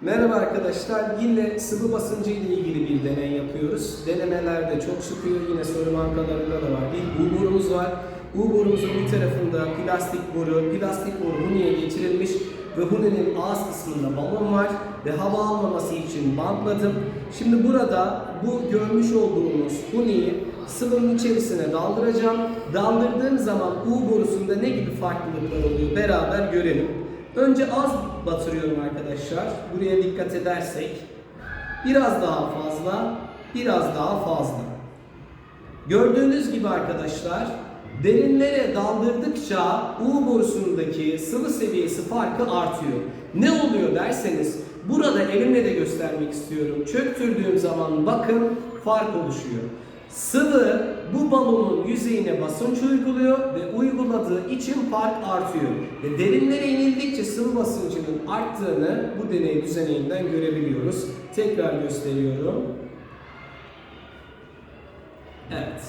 Merhaba arkadaşlar. Yine sıvı basıncı ile ilgili bir deney yapıyoruz. Denemelerde çok çıkıyor. Yine soru bankalarında da var. Bir U var. U borumuzun bir tarafında plastik boru, plastik boru huniye geçirilmiş ve hunenin ağız kısmında balon var ve hava almaması için bantladım. Şimdi burada bu görmüş olduğumuz huniyi sıvının içerisine daldıracağım. Daldırdığım zaman U borusunda ne gibi farklılıklar oluyor beraber görelim. Önce az batırıyorum arkadaşlar. Buraya dikkat edersek biraz daha fazla, biraz daha fazla. Gördüğünüz gibi arkadaşlar derinlere daldırdıkça U borusundaki sıvı seviyesi farkı artıyor. Ne oluyor derseniz burada elimle de göstermek istiyorum. Çöktürdüğüm zaman bakın fark oluşuyor. Sıvı bu balonun yüzeyine basınç uyguluyor ve uyguladığı için fark artıyor. Ve derinlere inildikçe sıvı basıncının arttığını bu deney düzeneğinden görebiliyoruz. Tekrar gösteriyorum. Evet.